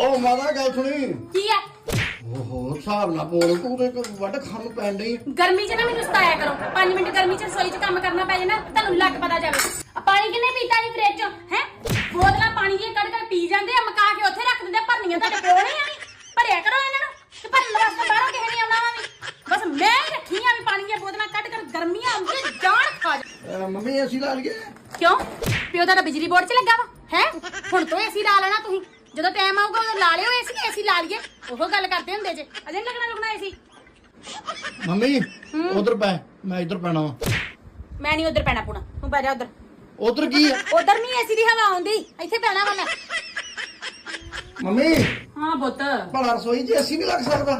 ਉਹ ਮਾਤਾ ਗੱਲ ਸੁਣੀ। ਕੀ ਹੈ ਓਹੋ ਹਿਸਾਬ ਨਾ ਬੋਲ ਤੂੰ ਤੇ ਵੱਡ ਖੰਮ ਪੈਣ ਡਈ। ਗਰਮੀ 'ਚ ਨਾ ਮੈਨੂੰ ਸਤਾਇਆ ਕਰੋ। 5 ਮਿੰਟ ਗਰਮੀ 'ਚ ਰਸੋਈ 'ਚ ਕੰਮ ਕਰਨਾ ਪੈ ਜਾਣਾ ਤੁਹਾਨੂੰ ਲੱਗ ਪਤਾ ਜਾਵੇ। ਆ ਪਾਣੀ ਕਿੰਨੇ ਪੀਤਾ ਜੀ ਫ੍ਰਿਜ 'ਚੋਂ ਹੈ? ਬੋਤਲਾਂ ਪਾਣੀ ਦੀਆਂ ਕੱਢ ਕੱਢ ਪੀ ਜਾਂਦੇ ਆ ਮਕਾ ਕੇ ਉੱਥੇ ਰੱਖ ਦਿੰਦੇ ਆ, ਭਰਨੀਆਂ ਤੁਹਾਡੇ ਕੋਲ ਨਹੀਂ ਆਣੀ ਭਰਿਆ ਕਰੋ ਇਹਨਾਂ ਨੂੰ ਤੇ ਭਰਨ ਵਾਸਤੇ ਬਾਹਰੋਂ ਕਿਸੇ ਨੇ ਆਉਣਾ ਵਾ ਵੀ। ਬਸ ਮੈਂ ਹੀ ਰੱਖੀਆਂ ਵੀ ਪਾਣੀ ਦੀਆਂ ਬੋਤਲਾਂ ਕੱਢ ਕੱਢ ਗਰਮੀਆਂ ਆਉਂਦੀਆਂ ਜਾਨ ਖਾ ਜਾ। ਅਹ ਮੰਮੀ ਅਸੀਂ ਲਾ ਲਈਏ। ਕਿਉਂ? ਪਿਓ ਤੁਹਾਡਾ ਬਿਜਲੀ ਬੋਰਡ 'ਚ ਲੱਗਾ ਵਾ ਹੈ? ਹੁਣ ਤੋਂ ਏਸੀ ਲਾ ਲੈਣਾ ਤੁਸੀਂ। ਜਦੋਂ ਟਾਈਮ ਆਊਗਾ ਉਦੋਂ ਲਾ ਲਿਓ ਏਸੀ ਏਸੀ ਲਾ ਲਈਏ। ਉਹ ਗੱਲ ਕਰਦੇ ਹੁੰਦੇ ਜੇ। ਅਜੇ ਨੀ ਲੱਗਣਾ ਲੁਕਣਾ ਏਸੀ ਮੰਮੀ ਉਧਰ ਪੈ ਮੈਂ ਇੱਧਰ ਪੈਣਾ ਵਾ। ਮੈਂ ਨਹੀਂ ਉਧਰ ਪੈਣਾ ਪੁਣਾ। ਤੂੰ ਬਹਿ ਜਾ ਉਧਰ। ਉਧਰ ਕੀ ਆ? ਉਧਰ ਨਹੀਂ ਏਸੀ ਦੀ ਹਵਾ ਆਉਂਦੀ। ਇੱਥੇ ਪੈਣਾ ਵਾ ਮੈਂ। ਮੰਮੀ। ਹਾਂ ਪੁੱਤ। ਭਲਾ ਰਸੋਈ 'ਚ ਏਸੀ ਨਹੀਂ ਲੱਗ ਸਕਦਾ?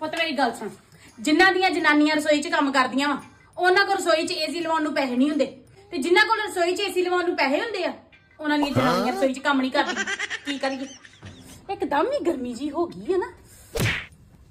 ਪੁੱਤ ਮੇਰੀ ਗੱਲ ਸੁਣ। ਜਿਨ੍ਹਾਂ ਦੀਆਂ ਜਨਾਨੀਆਂ ਰਸੋਈ 'ਚ ਕੰਮ ਕਰਦੀਆਂ ਵਾ ਉਹਨਾਂ ਕੋਲ ਰਸੋਈ 'ਚ ਏਸੀ ਲਵਾਉਣ ਨੂੰ ਪੈਸੇ ਨਹੀਂ ਹੁੰਦੇ। ਤੇ ਜਿਨ੍ਹਾਂ ਕੋਲ ਰਸੋਈ 'ਚ ਏਸੀ ਲਵਾਉਣ ਨੂੰ ਪੈਸੇ ਹੁੰਦੇ ਆ ਉਹਨਾਂ ਦੀਆਂ ਜਨਾਨੀਆਂ ਰਸੋਈ 'ਚ ਕੰਮ ਨਹੀਂ ਕਰਦੀਆਂ। ਕੀ ਕਰੀਏ? ਇੱਕਦਮ ਹੀ ਗਰਮੀ ਜੀ ਹੋ ਗਈ ਹੈ ਨਾ।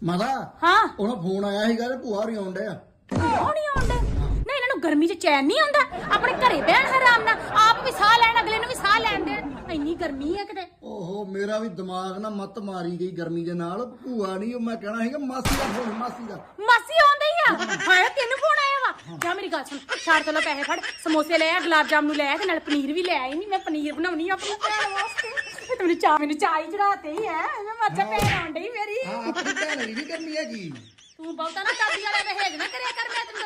ਮਾਤਾ ਹਾਂ। ਉਹਨਾਂ ਫੋਨ ਆਇਆ ਸੀਗਾ ਤੇ ਭੂਆ ਹੋਰੀ ਆਉਣ ਡਿਆ। ਕਿਉਂ ਨਹੀਂ ਆਉਂਦੇ ਨਹੀਂ ਇਹਨਾਂ ਨੂੰ ਗਰਮੀ 'ਚ ਚੈਨ ਨਹੀਂ ਆਉਂਦਾ। ਆਪਣੇ ਘਰੇ ਬਹਿਣ ਆਰਾਮ ਨਾਲ। ਆਪ ਵੀ ਸਾਹ ਲੈਣ ਅਗਲੇ ਨੂੰ ਵੀ ਸਾਹ ਲੈਣ ਦੇਣ। ਇੰਨੀ ਗਰਮੀ ਹੈ ਕਿਤੇ। ਓਹੋ ਮੇਰਾ ਵੀ ਦਿਮਾਗ ਨਾ ਮੱਤ ਮਾਰੀ ਗਈ ਗਰਮੀ ਦੇ ਨਾਲ। ਭੂਆ ਨਹੀਂ ਉਹ ਮੈਂ ਕਹਿਣਾ ਸੀਗਾ ਮਾਸੀ ਦਾ ਫੋਨ ਮਾਸੀ ਦਾ। ਮਾਸੀ ਆਉਂਦੀ ਆ ਤੈਨੂੰ ਫੋਨ ਆਇਆ ਵਾ ਜਾ ਮੇਰੀ ਗੱਲ ਸੁਣ ਛਾੜ ਤੋਂ ਪੈਸੇ ਫੜ ਸਮੋਸੇ ਲੈ ਆ ਗੁਲਾਬ ਜਾਮਨੂ ਲੈ ਆ ਤੇ ਨਾਲ ਪਨੀਰ ਵੀ ਲੈ ਆਈ ਨਹੀਂ ਮੈਂ ਪਨੀਰ ਬਣਾਉਣੀ ਆ ਆਪਣੀ। ਭੈਣ ਵਾਸਤੇ। ਇਹ ਤੈਨੂੰ ਚਾਹ ਮੈਨੂੰ ਚਾਹ ਹੀ ਚੜਾਤੇ ਹੀ ਐ ਮੈਂ ਮੱਛਾ ਭੈਣ ਆਉਣ ਡਈ ਮੇਰੀ। ਹਾਂ ਆਪਣੀ ਭੈਣ ਨਹੀਂ ਵੀ ਕਰਨੀ ਹੈਗੀ ਤੂੰ ਬਹੁਤਾ ਨਾ ਚਾਬੀ ਵਾਲੇ ਵੇਹੇਜ ਨਾ ਕਰਿਆ ਕਰ ਮੈਂ ਤੈਨੂੰ